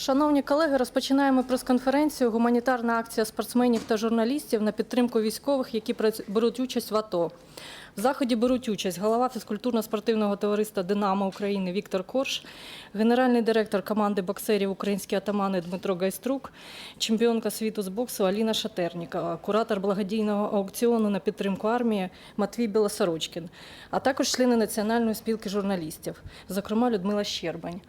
Шановні колеги, розпочинаємо прес-конференцію Гуманітарна акція спортсменів та журналістів на підтримку військових, які беруть участь в АТО. В заході беруть участь голова фізкультурно-спортивного товариства Динамо України Віктор Корж, генеральний директор команди боксерів Українські атамани Дмитро Гайструк, чемпіонка світу з боксу Аліна Шатернікова, куратор благодійного аукціону на підтримку армії Матвій Білосорочкін, а також члени Національної спілки журналістів, зокрема Людмила Щербань.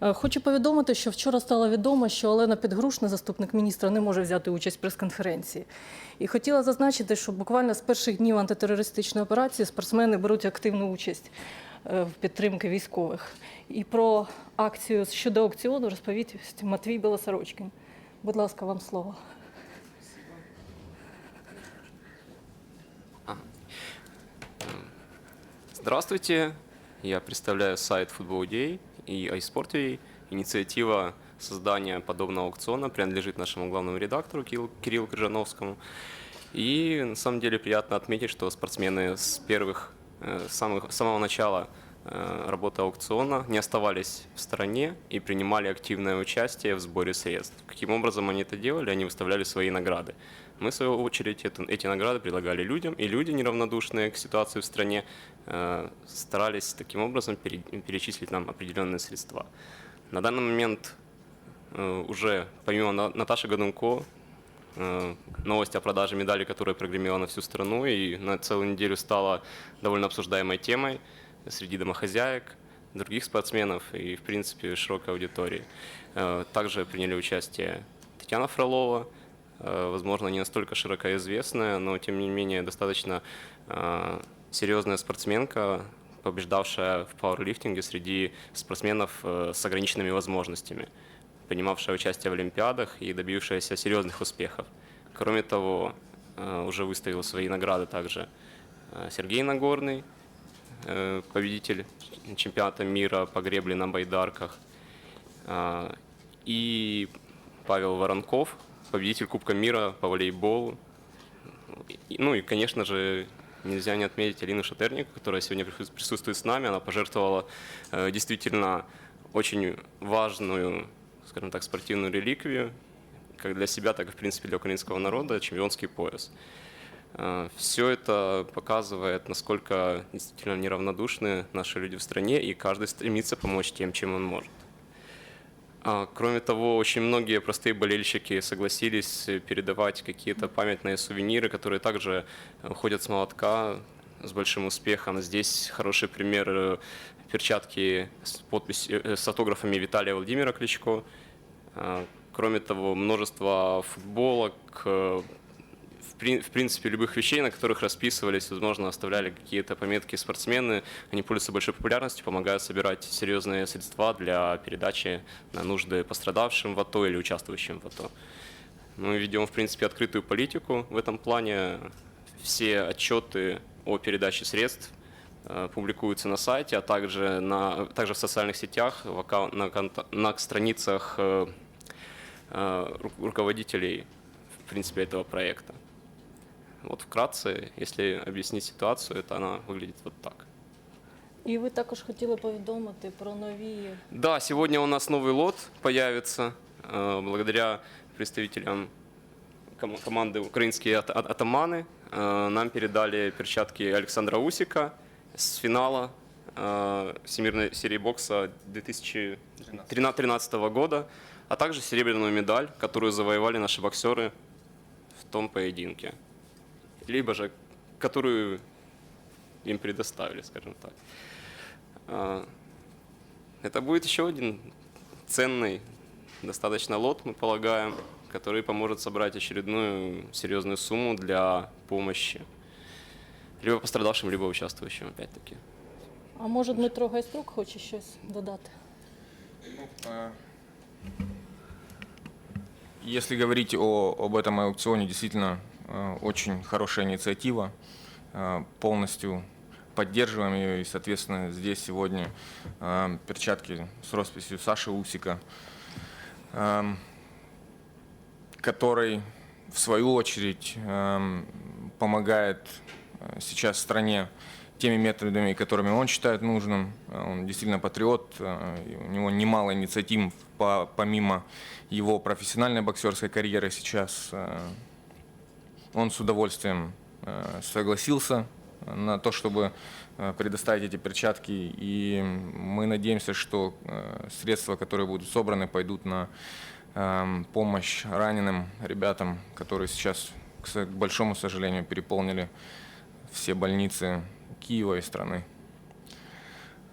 Е, Хочу повідомити, що вчора стало відомо, що Олена Підгрушна, заступник міністра, не може взяти участь в прес-конференції. І хотіла зазначити, що буквально з перших днів антитерористичної операції спортсмени беруть активну участь е, в підтримці військових. І про акцію щодо аукціону розповість Матвій Білосорочкин. Будь ласка, вам слово. Здравствуйте, я представляю сайт Football Day и iSport.ua. Инициатива создания подобного аукциона принадлежит нашему главному редактору Кириллу, Крыжановскому. И на самом деле приятно отметить, что спортсмены с первых, э, самых, с самого начала э, работы аукциона не оставались в стороне и принимали активное участие в сборе средств. Каким образом они это делали? Они выставляли свои награды. Мы, в свою очередь, это- эти награды предлагали людям, и люди, неравнодушные к ситуации в стране, э, старались таким образом пере- перечислить нам определенные средства. На данный момент э, уже, помимо На- Наташи Годунко, э, новость о продаже медали, которая прогремела на всю страну и на целую неделю стала довольно обсуждаемой темой среди домохозяек, других спортсменов и, в принципе, широкой аудитории. Э, Также приняли участие Татьяна Фролова, возможно, не настолько широко известная, но, тем не менее, достаточно э, серьезная спортсменка, побеждавшая в пауэрлифтинге среди спортсменов э, с ограниченными возможностями принимавшая участие в Олимпиадах и добившаяся серьезных успехов. Кроме того, э, уже выставил свои награды также э, Сергей Нагорный, э, победитель чемпионата мира по гребле на байдарках, э, и Павел Воронков, победитель Кубка мира по волейболу. Ну и, конечно же, нельзя не отметить Алину Шатерник, которая сегодня прису- присутствует с нами. Она пожертвовала э, действительно очень важную, скажем так, спортивную реликвию, как для себя, так и, в принципе, для украинского народа, чемпионский пояс. Все это показывает, насколько действительно неравнодушны наши люди в стране, и каждый стремится помочь тем, чем он может. А, Кроме того, очень многие простые болельщики согласились э, передавать какие-то памятные сувениры, которые также э, ходят с молотка с большим успехом. Здесь хороший пример э, перчатки с, подписью, э, с автографами Виталия Владимира Кличко. А, Кроме того, множество футболок, э, в, при- в принципе, любых вещей, на которых расписывались, возможно, оставляли какие-то пометки спортсмены. Они пользуются большой популярностью, помогают собирать серьезные средства для передачи на нужды пострадавшим в АТО или участвующим в АТО. Мы ведем, в принципе, открытую политику в этом плане. Все отчеты о передаче средств э, публикуются на сайте, а также, на, также в социальных сетях, в аккаун- на, на страницах э, э, ру- руководителей, в принципе, этого проекта. Вот вкратце, если объяснить ситуацию, это она выглядит вот так. І ви також хотіли повідомити про нові Да, сегодня у нас новый лот появится э, благодаря представителям ком- команды «Украинские ат- ат- атаманы». Э, Нам передали перчатки Александра Усика с финала э, Всемирной серии бокса 2013 года, а также серебряную медаль, которую завоевали наши боксеры в том поединке. Либо же, которую им предоставили, скажем так. А, Это будет еще один ценный достаточно лот, мы полагаем, который поможет собрать очередную серьезную сумму для помощи либо пострадавшим, либо участвующим, опять-таки. А може Дмитро Гайструк хоче щось додати? Если говорить о, об этом аукционе, действительно очень хорошая инициатива. Э, Полностью поддерживаем ее. И, соответственно, здесь сегодня э, перчатки с росписью Саши Усика, который, в свою очередь, помогает э, сейчас стране теми методами, которыми он считает нужным. Э, Он действительно патриот, э, у него немало инициатив по- помимо его профессиональной боксерской карьеры сейчас. Он с удовольствием э, согласился на то, чтобы э, предоставить эти перчатки, и мы надеемся, что э, средства, которые будут собраны, пойдут на эм, помощь раненым ребятам, которые сейчас, к большому сожалению, переполнили все больницы Киева и страны.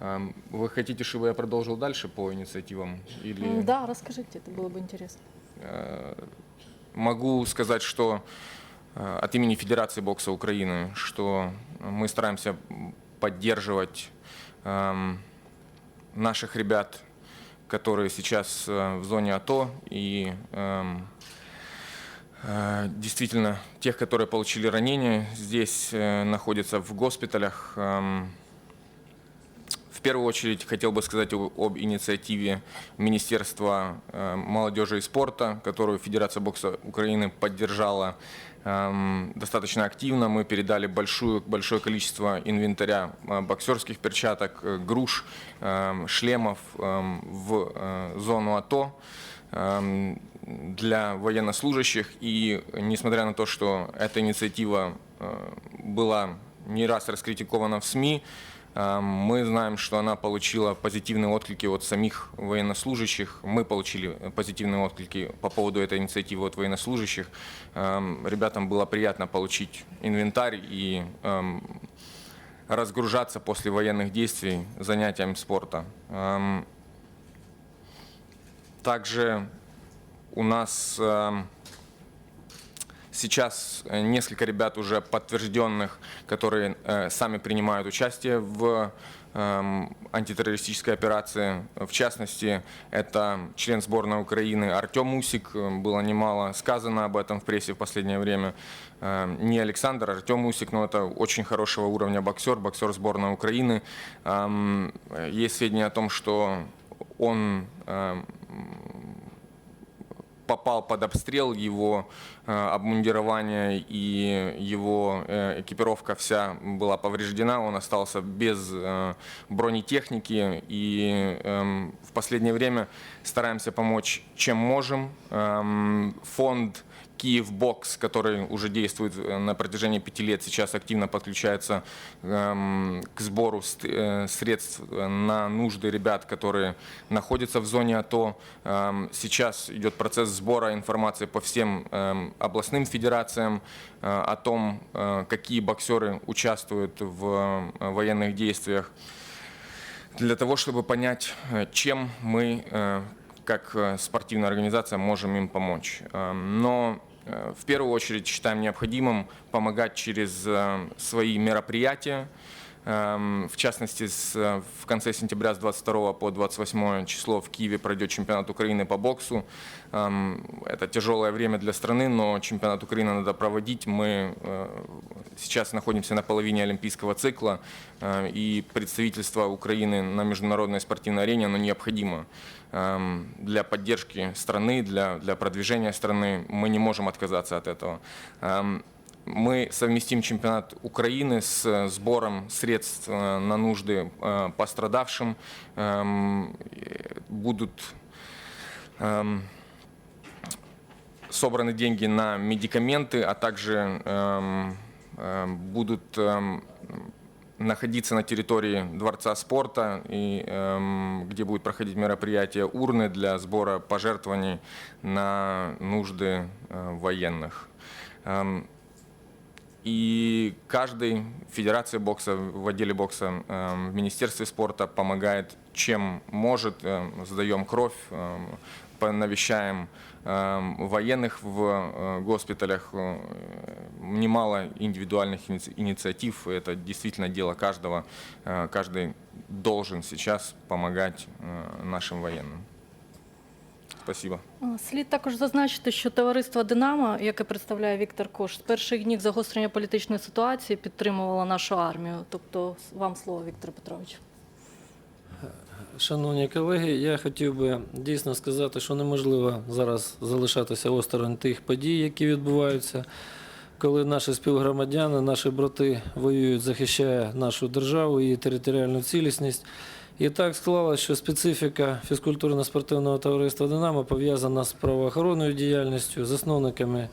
Эм, Вы хотите, чтобы я продолжил дальше по инициативам? Или... М, Да, расскажите, это было бы интересно. Могу сказать, что от имени Федерации бокса Украины, что мы стараемся поддерживать эм, наших ребят, которые сейчас э, в зоне АТО и эм, э, действительно тех, которые получили ранения, здесь э, находятся в госпиталях. Эм, в первую очередь хотел бы сказать об инициативе Министерства э, молодежи и спорта, которую Федерация бокса Украины поддержала достаточно активно. Мы передали большую, большое количество инвентаря э, боксерских перчаток, э, груш, эм, шлемов эм, в э, зону АТО эм, для военнослужащих. И несмотря на то, что эта инициатива э, была не раз раскритикована в СМИ, э, мы знаем, что она получила позитивные отклики от самих военнослужащих. Мы получили позитивные отклики по поводу этой инициативы от военнослужащих. Эм, Ребятам было приятно получить инвентарь и эм, разгружаться после военных действий занятиями спорта. Эм, Также у нас эм, сейчас э, несколько ребят уже подтвержденных, которые э, сами принимают участие в эм, антитеррористической операции. В частности, это член сборной Украины Артем Усик. Э, Было немало сказано об этом в прессе в последнее время. Не Александр, а Артем Усик, но это очень хорошего уровня боксер, боксер сборной Украины. Эм, Есть сведения о том, что он эм, попал под обстрел, его э, обмундирование и его э, экипировка вся была повреждена, он остался без э, бронетехники и эм, в последнее время стараемся помочь чем можем. Эм, Фонд Киев Бокс, который уже действует э, на протяжении пяти лет, сейчас активно подключается эм, к сбору э, средств э, на нужды ребят, которые находятся в зоне АТО. Эм, Сейчас идет процесс сбора информации по всем эм, областным федерациям о том, какие боксеры участвуют в военных действиях для того, чтобы понять, чем мы, как спортивная организация, можем им помочь. Но в первую очередь считаем необходимым помогать через э, свои мероприятия. Эм, В частности, э, в конце сентября с 22 по 28 число в Киеве пройдет чемпионат Украины по боксу. Эм, Это тяжелое время для страны, но чемпионат Украины надо проводить. Мы э, сейчас находимся на половине олимпийского цикла, э, и представительство Украины на международной спортивной арене оно необходимо эм, для поддержки страны, для, для продвижения страны. Мы не можем отказаться от этого. Мы совместим чемпионат Украины с э, сбором средств э, на нужды э, пострадавшим. Эм, Будут эм, собраны деньги на медикаменты, а также эм, будут находиться на территории Дворца спорта, и, эм, где будет проходить мероприятие урны для сбора пожертвований на нужды э, военных. Эм, и каждый в Федерации бокса, в отделе бокса, эм, в Министерстве спорта помогает чем может. Эм, Сдаем кровь, эм, навещаем эм, военных в э, госпиталях. Э, Немало индивидуальных иници- инициатив. Это действительно дело каждого. Э, Каждый должен сейчас помогать нашим военным. Спасибо. Слід також зазначити, що товариство Динамо, яке представляє Віктор Кош, з перших днів загострення політичної ситуації підтримувало нашу армію. Тобто, вам слово, Віктор Петрович. Шановні колеги, я хотів би дійсно сказати, що неможливо зараз залишатися осторонь тих подій, які відбуваються. коли наші співгромадяни, наші брати воюють, захищає нашу державу, її територіальну цілісність. І так склалося, що специфіка фізкультурно-спортивного товариства Динамо пов'язана з правоохоронною діяльністю. Засновниками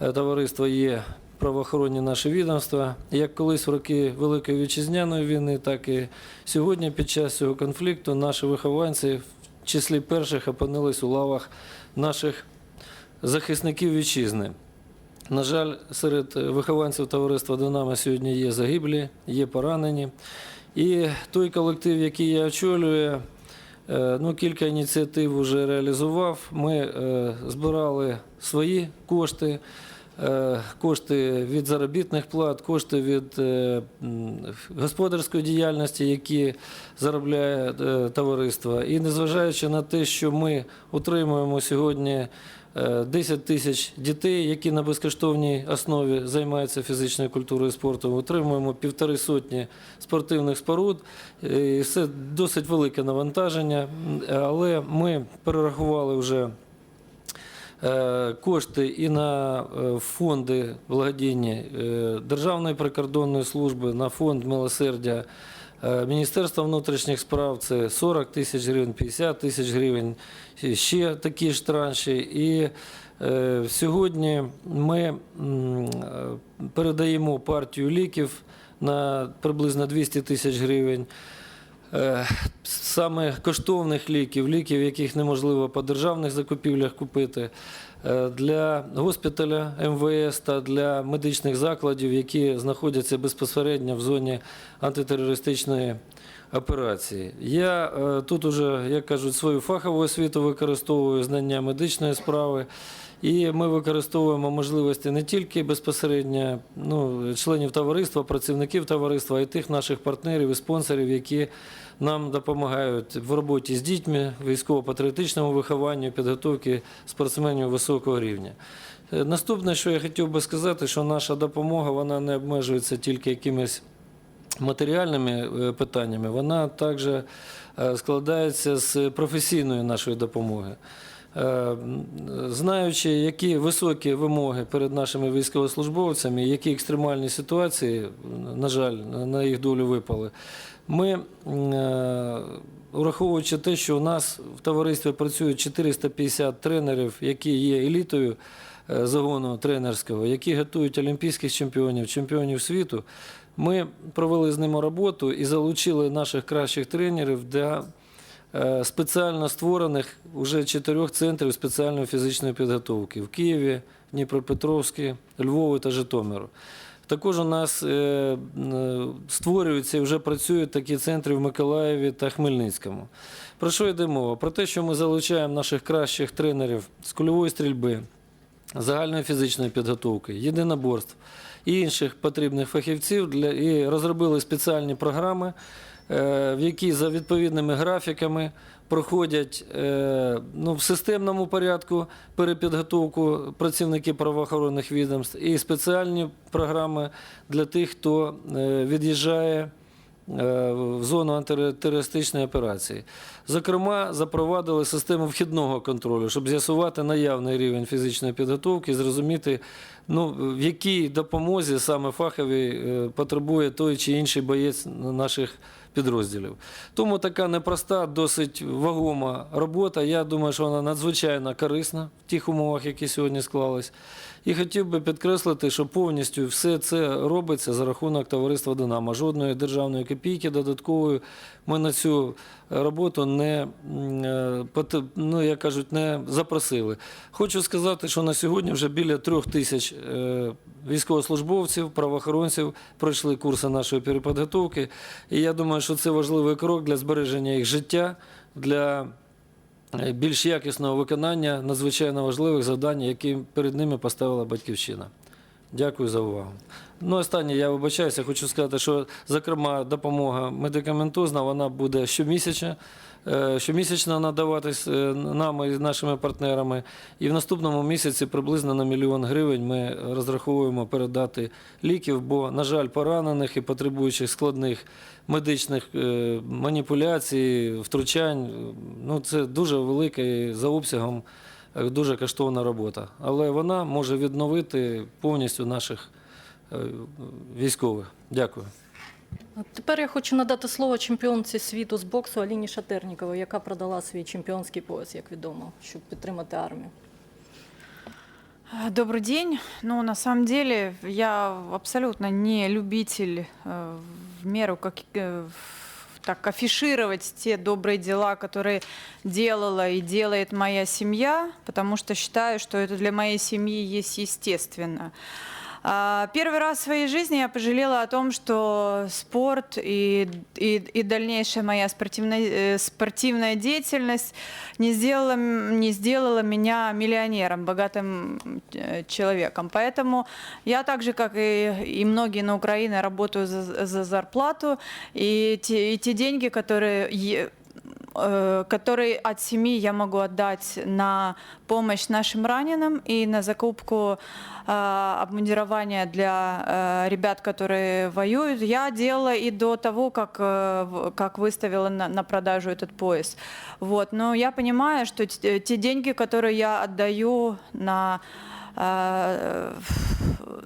е, товариства є правоохоронні наші відомства. Як колись в роки Великої вітчизняної війни, так і сьогодні під час цього конфлікту наші вихованці в числі перших опинились у лавах наших захисників вітчизни. На жаль, серед вихованців товариства Динамо сьогодні є загиблі, є поранені. І той колектив, який я очолюю, е, ну, кілька ініціатив вже реалізував. Ми е, збирали свої кошти, е, кошти від заробітних плат, кошти від господарської діяльності, які заробляє товариство. І незважаючи на те, що ми утримуємо сьогодні 10 тисяч дітей, які на безкоштовній основі займаються фізичною культурою і спортом, утримуємо півтори сотні спортивних споруд. Е, І Це досить велике навантаження, але ми перерахували вже е, кошти і на е, фонди благодійні е, Державної прикордонної служби, на фонд милосердя е, Міністерства внутрішніх справ це 40 тисяч гривень, 50 тисяч гривень, ще такі ж транші. І е, сьогодні ми е, передаємо партію ліків на приблизно 200 тисяч гривень. Саме коштовних ліків, ліків, яких неможливо по державних закупівлях купити, для госпіталя МВС та для медичних закладів, які знаходяться безпосередньо в зоні антитерористичної операції. Я е, тут уже, як кажуть, свою фахову освіту використовую знання медичної справи. І ми використовуємо можливості не тільки безпосередньо ну, членів товариства, працівників товариства, а й тих наших партнерів і спонсорів, які нам допомагають в роботі з дітьми, військово-патріотичному вихованню, підготовці спортсменів високого рівня. Е, Наступне, що я хотів би сказати, що наша допомога вона не обмежується тільки якимись матеріальними е, питаннями, вона також е, складається з професійної нашої допомоги. Е, Знаючи, які високі вимоги перед нашими військовослужбовцями, які екстремальні ситуації, на жаль, на їх долю випали, ми, е, враховуючи те, що у нас в товаристві працюють 450 тренерів, які є елітою е, загону тренерського, які готують олімпійських чемпіонів, чемпіонів світу, ми провели з ними роботу і залучили наших кращих тренерів для спеціально створених уже чотирьох центрів спеціальної фізичної підготовки в Києві, Дніпропетровській, Львові та Житомиру. Також у нас е, е, створюються і вже працюють такі центри в Миколаєві та Хмельницькому. Про що йде мова? Про те, що ми залучаємо наших кращих тренерів з кульової стрільби, загальної фізичної підготовки, єдиноборств і інших потрібних фахівців для і розробили спеціальні програми, е, в які за відповідними графіками проходять е, ну, в системному порядку перепідготовку працівників правоохоронних відомств і спеціальні програми для тих, хто е, від'їжджає е, в зону антитерористичної операції. Зокрема, запровадили систему вхідного контролю, щоб з'ясувати наявний рівень фізичної підготовки і зрозуміти, ну, в якій допомозі саме фаховій е, потребує той чи інший боєць наших підрозділів. Тому така непроста, досить вагома робота. Я думаю, що вона надзвичайно корисна в тих умовах, які сьогодні склались. І хотів би підкреслити, що повністю все це робиться за рахунок товариства Динамо. Жодної державної копійки додаткової ми на цю роботу не, е, ну, як кажуть, не запросили. Хочу сказати, що на сьогодні вже біля трьох тисяч е, військовослужбовців, правоохоронців пройшли курси нашої перепідготовки. І я думаю, що це важливий крок для збереження їх життя, для е, більш якісного виконання надзвичайно важливих завдань, які перед ними поставила батьківщина. Дякую за увагу. Ну, останнє, я вибачаюся, хочу сказати, що, зокрема, допомога медикаментозна, вона буде щомісячна, е, щомісячно надаватись е, нами і нашими партнерами. І в наступному місяці приблизно на мільйон гривень ми розраховуємо передати ліків, бо, на жаль, поранених і потребуючих складних медичних е, маніпуляцій, втручань, ну, це дуже велике за обсягом дуже коштовна робота. Але вона може відновити повністю наших е, військових. Дякую. А Тепер я хочу надати слово чемпіонці світу з боксу Аліні Шатерніковій, яка продала свій чемпіонський пояс, як відомо, щоб підтримати армію. А, Добрый день. Ну, на самом деле, я абсолютно не любитель э, в меру как э, в- так афишировать те добрые дела, которые делала и делает моя семья, потому что считаю, что это для моей семьи есть естественно. А, Первый раз в своей жизни я пожалела о том, что спорт и, и, и дальнейшая моя спортивная, э, спортивная деятельность не сделала, м- не сделала меня миллионером, богатым э, человеком. Поэтому я так же, как и, и многие на Украине, работаю за, за зарплату. И те, и те деньги, которые е- э, которые от семьи я могу отдать на помощь нашим раненым и на закупку э, обмундирования для э, ребят, которые воюют. Я делала и до того, как, э, в- как выставила на, на продажу этот пояс. Вот. Но я понимаю, что те, те деньги, которые я отдаю на э,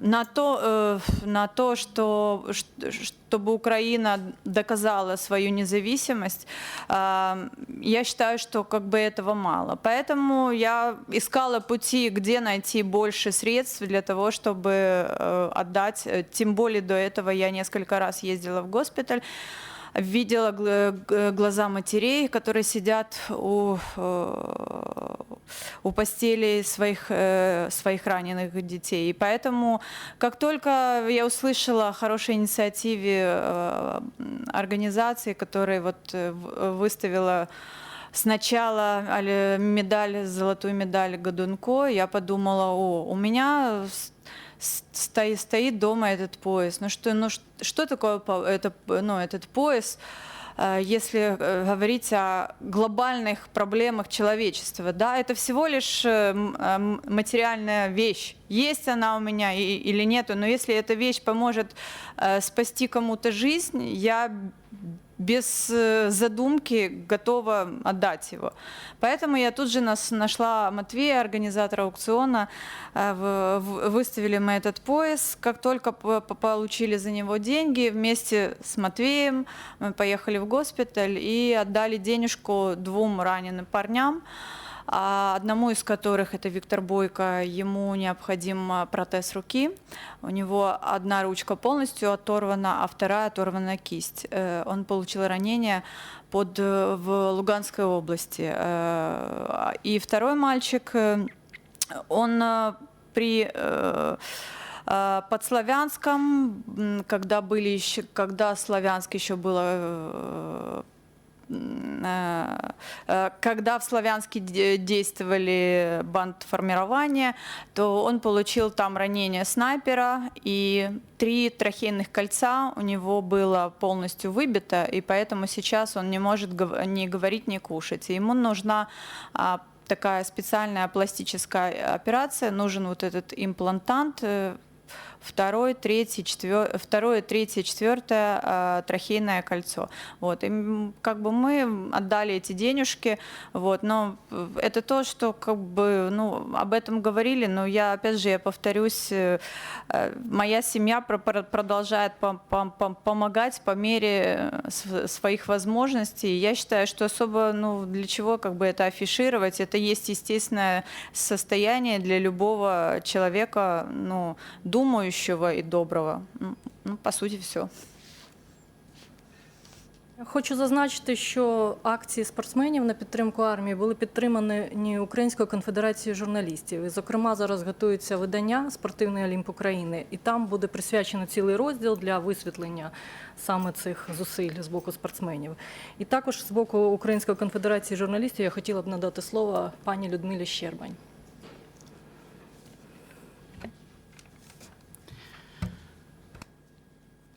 на то, э, на то, что, ш- чтобы Украина доказала свою независимость, э, я считаю, что как бы этого мало. Поэтому я искала пути, где найти больше средств для того, чтобы э, отдать. Э, Тем более до этого я несколько раз ездила в госпиталь видела гл- г- глаза матерей, которые сидят у, э, у постелей своих, э, своих раненых детей. И поэтому, как только я услышала о хорошей инициативе э, организации, которая вот э, в- выставила сначала али- медаль, золотую медаль Годунко, я подумала, о, у меня с- с- стоит, стоит дома этот пояс. Ну что, ну ш- что такое по- это, ну, этот пояс? э, Если э, говорить о глобальных проблемах человечества, да, это всего лишь э, м- э, м- материальная вещь. Есть она у меня и- или нету, но если эта вещь поможет э, спасти кому-то жизнь, я без э, задумки готова отдать его. Поэтому я тут же нас нашла Матвея, организатора аукциона, э, в- в- выставили мы этот пояс. Как только по- по- получили за него деньги, вместе с Матвеем мы поехали в госпиталь и отдали денежку двум раненым парням. А одному из которых, это Виктор Бойко, ему необходим а, протез руки. У него одна ручка полностью оторвана, а вторая оторвана кисть. Э, Он получил ранение под, э, в Луганской области. Э, И второй мальчик, э, он э, при э, э, под Славянском, м, когда были еще, когда Славянск еще было э, м, э, э, когда в Славянске де- действовали бандформирования, то он получил там ранение снайпера, и три трахейных кольца у него было полностью выбито, и поэтому сейчас он не может гов- ни говорить, ни кушать. И ему нужна а, такая специальная пластическая операция, нужен вот этот имплантант, второй, третий, четвер... второе, третье, четвертое э, трахейное кольцо. Вот. И как бы мы отдали эти денежки, вот, но э, это то, что как бы, ну, об этом говорили, но я, опять же, я повторюсь, э, э, моя семья про- про- продолжает пом- пом- пом- помогать по мере э, св- своих возможностей. Я считаю, что особо, ну, для чего как бы это афишировать, это есть естественное состояние для любого человека, ну, думающего и доброго. Ну, ну, по сути, все. Хочу зазначити, що акції спортсменів на підтримку армії були підтримані Українською конфедерацією журналістів. І, зокрема, зараз готується видання Спортивний Олімп України, і там буде присвячено цілий розділ для висвітлення саме цих зусиль з боку спортсменів. І також з боку Української конфедерації журналістів я хотіла б надати слово пані Людмилі Щербань.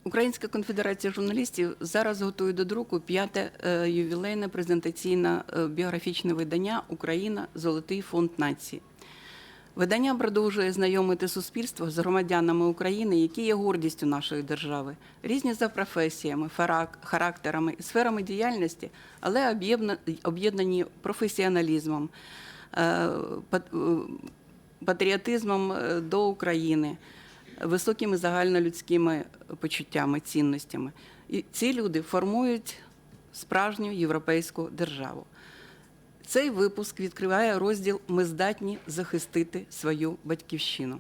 Українська конфедерація журналістів зараз готує до друку п'яте е, ювілейне презентаційне е, біографічне видання Україна. Золотий фонд нації. Видання продовжує знайомити суспільство з громадянами України, які є гордістю нашої держави, різні за професіями, характерами сферами діяльності, але об'єднані професіоналізмом, е, пат- патріотизмом до України, високими загальнолюдськими почуттями, цінностями. І ці люди формують справжню європейську державу. Цей випуск відкриває розділ Ми здатні захистити свою батьківщину.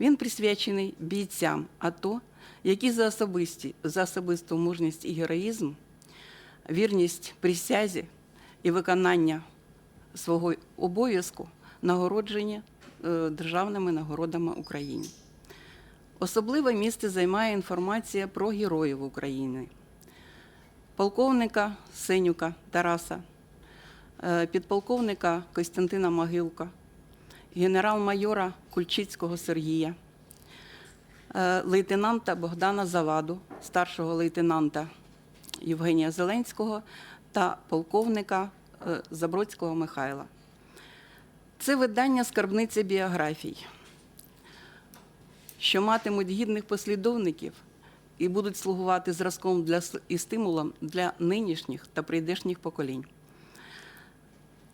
Він присвячений бійцям АТО, які за особисті, за особисту мужність і героїзм, вірність присязі і виконання свого обов'язку нагороджені е, державними нагородами України. Особливе місце займає інформація про героїв України, полковника Сенюка Тараса, е, підполковника Костянтина Могилка, генерал-майора Кульчицького Сергія, е, лейтенанта Богдана Заваду, старшого лейтенанта Євгенія Зеленського та полковника е, Забродського Михайла. Це видання скарбниця біографій, що матимуть гідних послідовників і будуть слугувати зразком для, і стимулом для нинішніх та прийдешніх поколінь.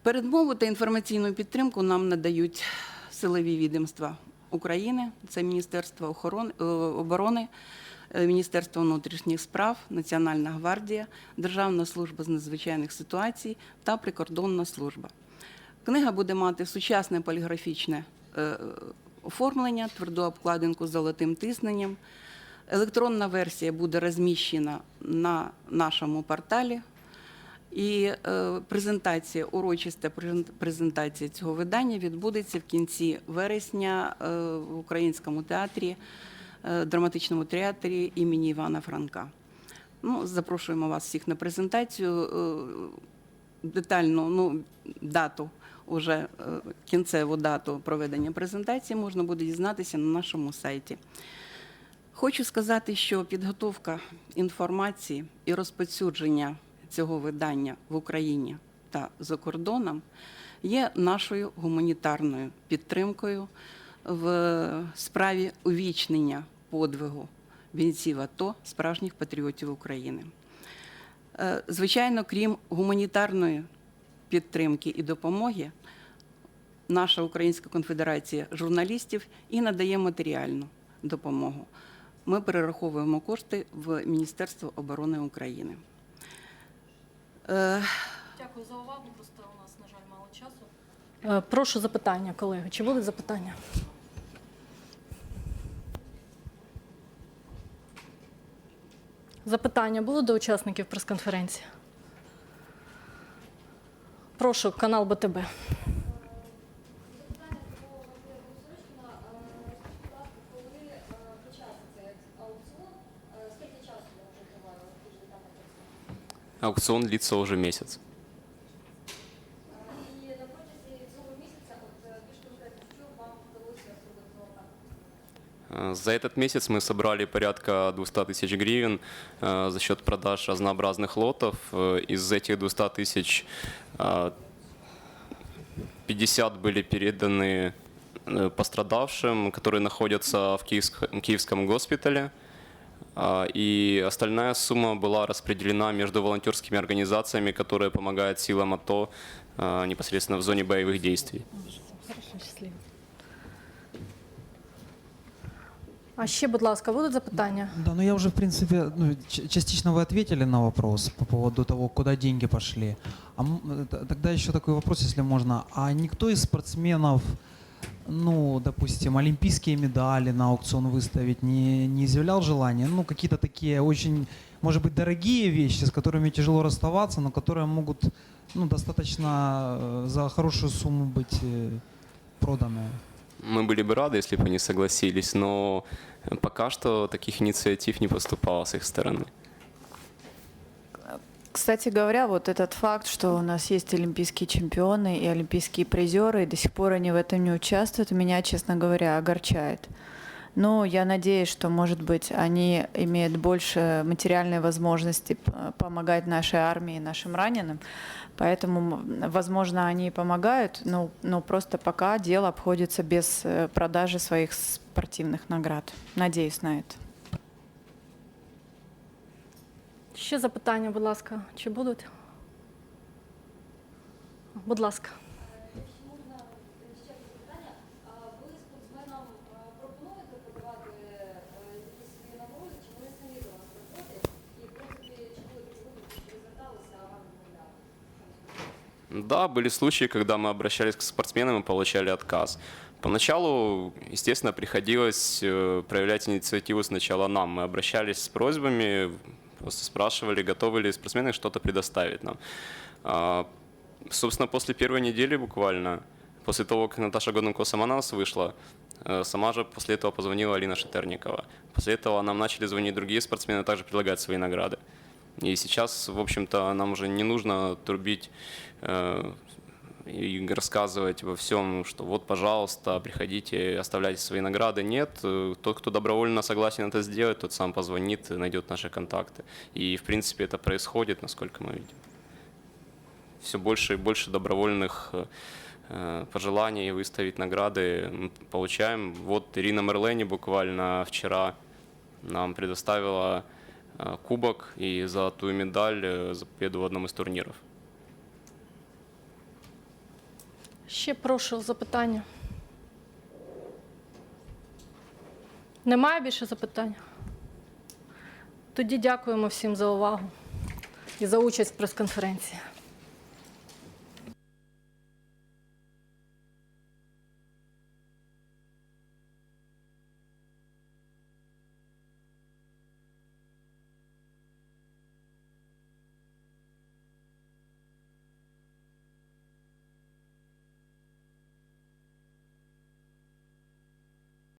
Передмову та інформаційну підтримку нам надають силові відомства України, це Міністерство охорони, е, оборони, е, Міністерство внутрішніх справ, Національна гвардія, Державна служба з надзвичайних ситуацій та прикордонна служба. Книга буде мати сучасне поліграфічне е, оформлення, тверду обкладинку з золотим тисненням. Електронна версія буде розміщена на нашому порталі. І е, презентація, урочиста презентація цього видання відбудеться в кінці вересня е, в Українському театрі, е, драматичному театрі імені Івана Франка. Ну, запрошуємо вас всіх на презентацію. Детальну ну, дату, уже е, кінцеву дату проведення презентації можна буде дізнатися на нашому сайті. Хочу сказати, що підготовка інформації і розповсюдження цього видання в Україні та за кордоном є нашою гуманітарною підтримкою в справі увічнення подвигу бійців АТО, справжніх патріотів України. Е, Звичайно, крім гуманітарної підтримки і допомоги, наша Українська конфедерація журналістів і надає матеріальну допомогу. Ми перераховуємо кошти в Міністерство оборони України. Е, Дякую за увагу. Просто у нас, на жаль, мало часу. Е, Прошу запитання, колеги. Чи будуть запитання? Запитання були до учасників прес-конференції? Прошу, канал БТБ. Аукцион длится уже месяц. За этот месяц мы собрали порядка 200 тысяч гривен э, за счет продаж разнообразных лотов. Э, Из этих 200 тысяч э, 50 были переданы э, пострадавшим, которые находятся в Киевск- Киевском госпитале. И остальная сумма была распределена между волонтерскими организациями, которые помогают силам АТО непосредственно в зоне боевых действий. Хорошо, щасливо. А ще, будь ласка, будуть запитання? Да, ну я уже, в принципе, ну, частично вы ответили на вопрос по поводу того, куда деньги пошли. А тогда еще такой вопрос, если можно. А никто из спортсменов, ну, допустим, олимпийские медали на аукцион выставить не, не изъявлял желания? Ну, какие-то такие очень, может быть, дорогие вещи, с которыми тяжело расставаться, но которые могут, ну, достаточно э, за хорошую сумму быть э, проданы. Мы были бы рады, если бы они согласились, но пока что таких инициатив не поступало с их стороны. Кстати говоря, вот этот факт, что у нас есть олимпийские чемпионы и олимпийские призеры, и до сих пор они в этом не участвуют, меня, честно говоря, огорчает. Но я надеюсь, что, может быть, они имеют больше материальной возможности помогать нашей армии, нашим раненым. Поэтому, возможно, они помогают, но, но просто пока дело обходится без э, продажи своих спортивных наград. Надеюсь на это. Ще запитання, будь ласка, чи будуть? Будь ласка. Да, были случаи, когда мы обращались к спортсменам и получали отказ. Поначалу, естественно, приходилось э, проявлять инициативу сначала нам. Мы обращались с просьбами, просто спрашивали, готовы ли спортсмены что-то предоставить нам. А, Собственно, после первой недели буквально, после того, как Наташа Годенко сама на нас вышла, э, сама же после этого позвонила Алина Шатерникова. После этого нам начали звонить другие спортсмены, также предлагать свои награды. И сейчас, в общем-то, нам уже не нужно трубить и рассказывать во всем, что вот, пожалуйста, приходите, оставляйте свои награды. Нет, э, тот, кто добровольно согласен это сделать, тот сам позвонит, найдет наши контакты. И, в принципе, это происходит, насколько мы видим. Все больше и больше добровольных э, э, пожеланий выставить награды мы получаем. Вот Ирина Мерлени буквально вчера нам предоставила э, кубок и золотую медаль э, за победу в одном из турниров. Ще прошу запитання. Немає більше запитань? Тоді дякуємо всім за увагу і за участь в прес-конференції.